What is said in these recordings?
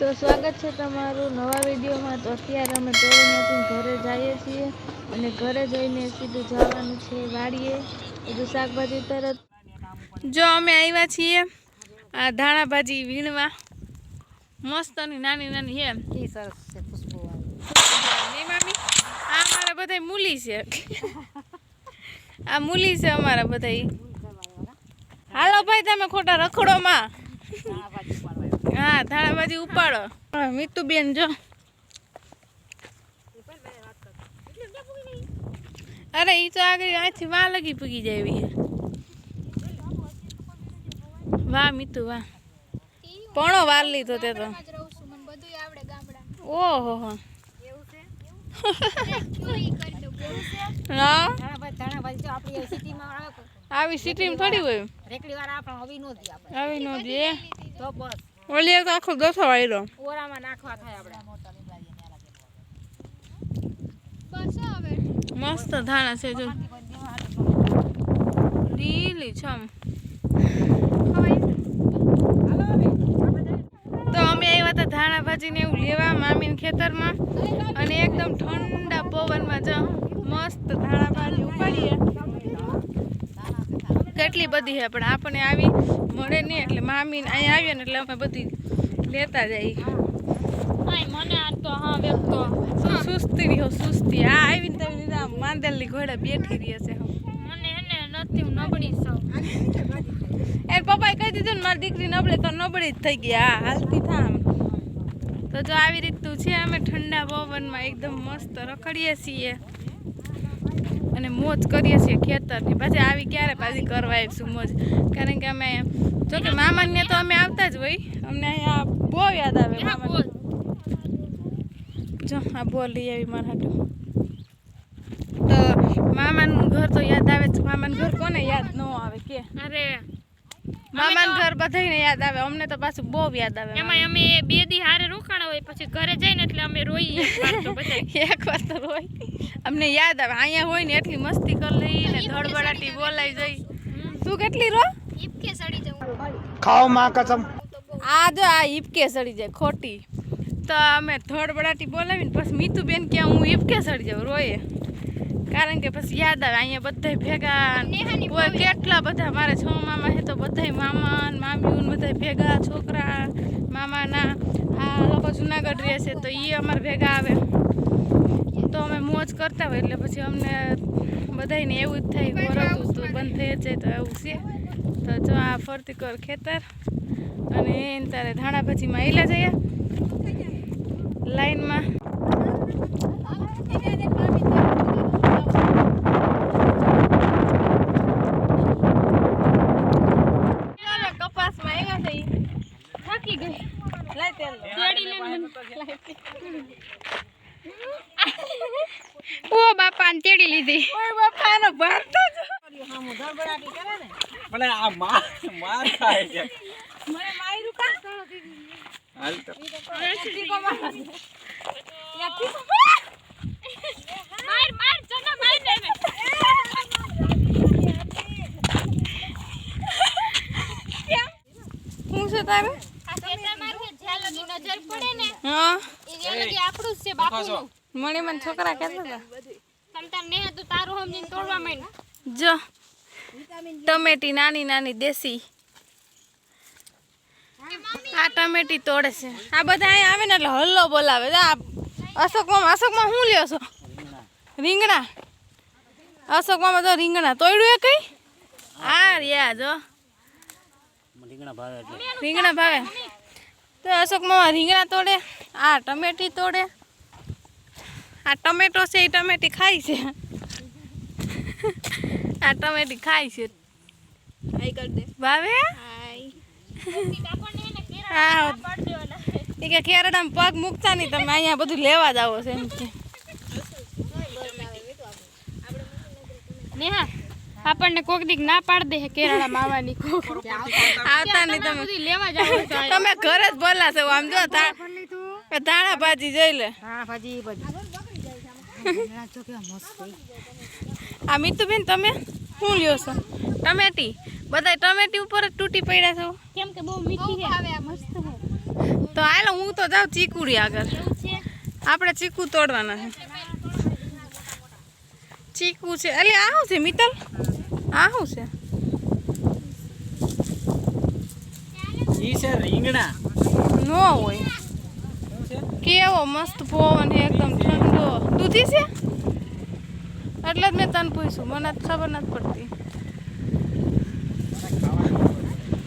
તો સ્વાગત છે તમારું નવા વિડીયોમાં. તો અત્યારે અમે ટોળીમાંથી ઘરે જઈએ છીએ અને ઘરે જઈને સીધું જવાનું છે વાડીએ. બધું શાકભાજી તરત. જો અમે આવ્યા છીએ આ ધાણા ભાજી વીણવા. મસ્તની નાની નાની છે. એ સરસ છે ખુશ્બુ મામી આ અમારા બધા મૂલી છે. આ મૂલી છે અમારા બધા હાલો ભાઈ તમે ખોટા રખડોમાં. હા થાળા ભાજી ઉપાડો. મીતુ બેન જો. અરે ઈ તો આગળ અહીંથી વાહ લગી પૂગી જાય વાહ મીતુ વાહ. પોણો વાર લીધો તે તો. ઓહો હો. આવે આવી સિટીમાં થોડી હોય. રેકડી વાળા આપણે હવી નો આવી નો દે તો બસ. ઓલી એક તો આખો ગથો વાયરો ઓરામાં નાખવા થાય આપણે. મસ્ત ધાણા છે જો. લીલી છમ તો અમે આવ્યા હતા ધાણા ભાજી ને એવું લેવા મામીન ખેતરમાં. અને એકદમ ઠંડા પવનમાં જ મસ્ત ધાણા ભાજી ઉપાડીએ. કેટલી બધી છે પણ આપણને આવી મળે નહીં એટલે મામી અહીંયા આવીએ ને એટલે અમે બધી લેતા જઈએ. મને આ તો હા વ્યક્તો સુસ્તી રહ્યો સુસ્તી. આ આવીને તમે માંદેલની ઘોડે બેઠી રહી છે મને એને નથી હું નબળી છું. એ પપ્પાએ કહી દીધું ને મારી દીકરી નબળે તો નબળી જ થઈ ગઈ. હા હાલતી થામ તો જો આવી રીતનું છે અમે ઠંડા પવનમાં એકદમ મસ્ત રખડીએ છીએ. અને મોજ કરીએ છીએ ખેતરની. પછી આવી ક્યારે પાછી કરવા આવીશું મોજ? કારણ કે અમે જો કે મામાને તો અમે આવતા જ હોય. અમને અહીંયા બહુ યાદ આવે મામા જો આ બોલ લઈ આવી મારા હાટુ. તો મામાનું ઘર તો યાદ આવે છે મામાનું ઘર કોને યાદ ન આવે? કે? અરે મામાનું ઘર બધાને યાદ આવે અમને તો પાછું બહુ યાદ આવે એમાં અમે બે દી હારે રોકાણા હોય પછી ઘરે જઈને એટલે અમે રોઈએ એક વાર તો રોઈ. અમને યાદ આવે અહીંયા હોય ને એટલી મસ્તી કરી લઈ ને ધડબડાટી બોલાઈ જઈ. તું કેટલી રો? ઈપકે સડી જવું. ખાઓ માં કસમ. આ જો આ હિપકે સડી જાય ખોટી. તો અમે ધડબડાટી બોલાવીને પછી મીતુ બેન કે હું હિપકે સડી જાઉં રોયે કારણ કે પછી યાદ આવે અહીંયા બધા ભેગા કેટલા બધા મારે છ મામા છે તો બધા મામા મામીઓ બધા ભેગા છોકરા મામાના આ લોકો જુનાગઢ રહે છે તો એ અમારે ભેગા આવે તો અમે મોજ કરતા હોય એટલે પછી અમને બધાને એવું જ થાય વરતું તો બંધ થઈ જાય તો એવું છે તો જો આ ફરતી કર ખેતર અને એને તારે ધાણા ભાજીમાં એલા જઈએ લાઈનમાં કપાસમાં આવ્યા છે ઈ. થાકી ગઈ લાય તેલ ઓ બાપા ને તેડી લીધી ઓય બાપાનો ભારતો જ આમ ધડબડાટી કરે ને મને આ માર માર ખાય છે. મને માર્યું કા? હાલ તો. માર માર ચના માર દે ને. હું છે તારે? આ ખેતર મારું છે જ્યાં નજર પડે ને હા? એ આપણું જ છે બાપુનું. મણી મને છોકરા કહેતા હતા. તમ તમ ને તો તારું સમજીને તોડવા માંડ જો. ટમેટી નાની નાની દેશી. આ ટમેટી તોડે છે. આ બધા અહીંયા આવે ને એટલે હલ્લો બોલાવે. આ અશોકમાં અશોકમાં શું લ્યો છો? રીંગણા. અશોકમાં તો રીંગણા તોડ્યું એ કઈ? આ રહ્યા જો. રીંગણા ભાવે. તો અશોકમાં રીંગણા તોડે આ ટમેટી તોડે. આ ટમેટો છે એ ટમેટી ખાય છે. આ ટમેટી ખાય છે. ભાવે આપણને એને હા. પાડ એ કે કેરડામાં પગ મૂકતા નહીં તમે અહીંયા બધું લેવા જ આવો છે એમ કે. નેહા આપણને કોક દીક ના પાડ દે કેરળા માવાની કોક. આવતા નહીં તમે. લેવા જાવ તમે ઘરે જ બોલાશો આમ જો ધાણા ભાજી જોઈ લે. હા ભાજી બધી. જો તો બેન તમે શું લ્યો છો? ટમેટી? બધા ટમેટી ઉપર જ તૂટી પડ્યા છો? કેમ કે બહુ મીઠી છે. આવે આ મસ્ત છે. તો તો હાલો હું તો જાઉં ચીકુડી આગળ. આપણે ચીકુ તોડવાના છે. ચીકુ છે. એટલે આવું છે મિત્તલ? આવું છે? ઈ છે રીંગણા. નો હોય. કેવો મસ્ત પવન એકદમ ઠંડો. દૂધી છે? એટલે જ મેં તને પૂછ્યું. મને ખબર નથી પડતી.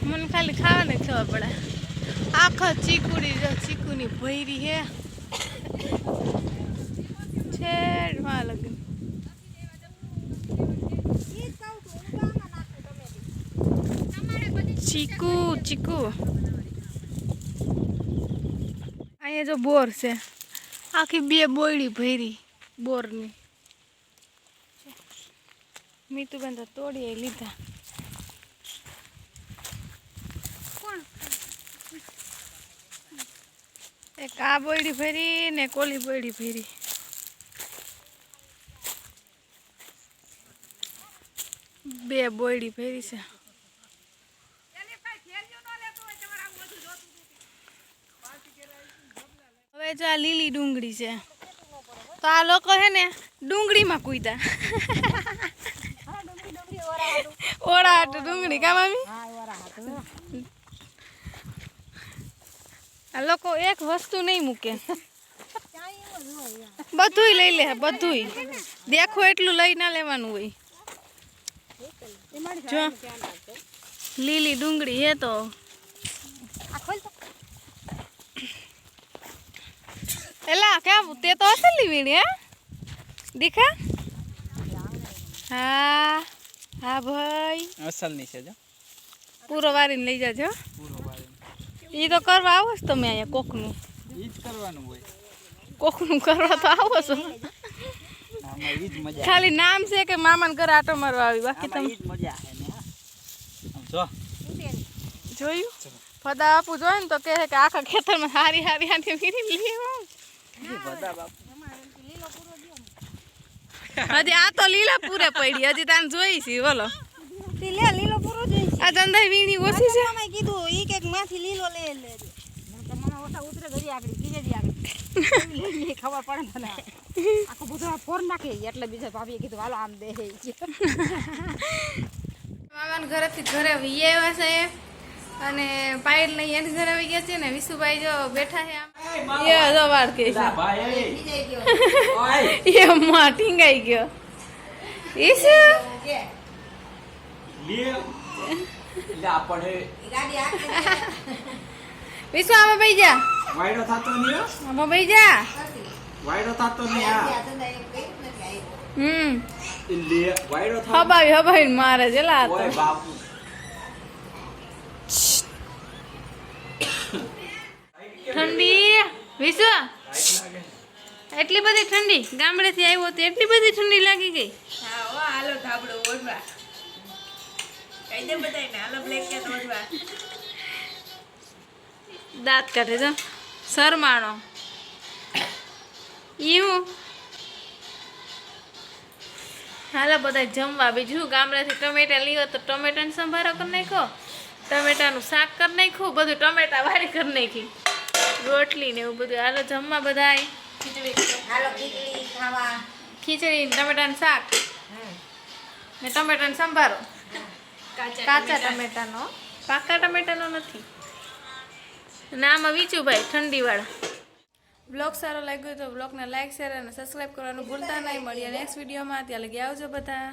મને ખાલી ખાવાની ખબર પડે. આખા ચીકુડી જો ચીકુની ભૈરી હે. છેડમાં લગ્ન. ચીકુ ચીકુ. અહીંયા જો બોર છે. આખી બે બોયડી ભરી બોરની. મીતુબેન તો તોડી લીધા. એક આ બોયડી ભરી ને કોલી બોયડી ભરી. બે બોયડી ભરી છે. જો આ લીલી ડુંગળી છે. તો આ લોકો છે ને ડુંગળીમાં કૂદા ઓળા ડુંગળી કા મામી? આ લોકો એક વસ્તુ નહીં મૂકે. બધુંય લઈ લે, બધુંય. દેખો એટલું લઈ ના લેવાનું હોય. જો. લીલી ડુંગળી હે તો. એલા કેમ તે તો અસલી વીણી હે? દીખા? હા હા ભાઈ. અસલની છે જો. પૂરો વારીને લઈ જાજો. પૂરો એ તો કરવા આવો છો તમે અહીંયા કોકનું. ઈ જ કરવાનું હોય. કોકનું કરવા તો આવો છો. ખાલી નામ છે કે મામાને ઘરે આટો મારવા આવી? બાકી તમે જોયું? ફદા આપું જોઈએ ને તો કહે કે આખા ખેતરમાં હારી હારી હારી વીણી લેવા હજી આ તો લીલા પૂરે પડી હજી તાને જોઈ છે બોલો. લે લીલો પૂરો જોઈ આ ધંધા વીણી ઓછી છે? કીધું ઈ કે માંથી લીલો લે લેજો મને મને ઓછા ઉતરે ઘડી આગળ કીજે દી આગળ. ખબર પડે આખું બધું ફોર નાખે એટલે બીજા ભાભીએ કીધું હાલો આમ દે મામાના ઘરેથી ઘરે વી આવ્યા છે. અને પાયલ નહીં એની ઘરે આવી ગયા છે ને વિશુભાઈ જો બેઠા છે આમ. એ હજો વાર કે છે. એ. માં ટીંગાઈ ગયો. આપણે વિશુ આમાં ભાઈ જા. વાયડો થાતો નહીં આમાં ભાઈ જા. વાયડો થાતો નહીં હમ. હબાવી હબાવી મારે છે લા બાપુ. ઠંડી એટલી બધી ઠંડી ગામડેથી આવ્યો તો એટલી બધી ઠંડી લાગી ગઈ. દાંત કાઢે જો શરમાણો. ઈવું હાલો બધા જમવા બીજું ગામડેથી ટમેટા લીધો તો ટમેટાનો સંભારો કરી નાખો ટમેટાનું શાક કરી નાખ્યું બધું ટમેટા વાળી કરી નાખી રોટલી ને એવું બધું. હાલો જમવા બધા ખીચડી ટમેટાનું શાક. ને ટમેટાનો સંભારો. કાચા ટમેટાનો. પાકા ટમેટાનો નથી. અને આમાં વીચું ભાઈ ઠંડીવાળા. બ્લોગ સારો લાગ્યો તો બ્લોગને લાઈક શેર અને સબસ્ક્રાઈબ કરવાનું ભૂલતા નહીં. મળીએ નેક્સ્ટ વિડીયોમાં ત્યાં લગી આવજો બધા.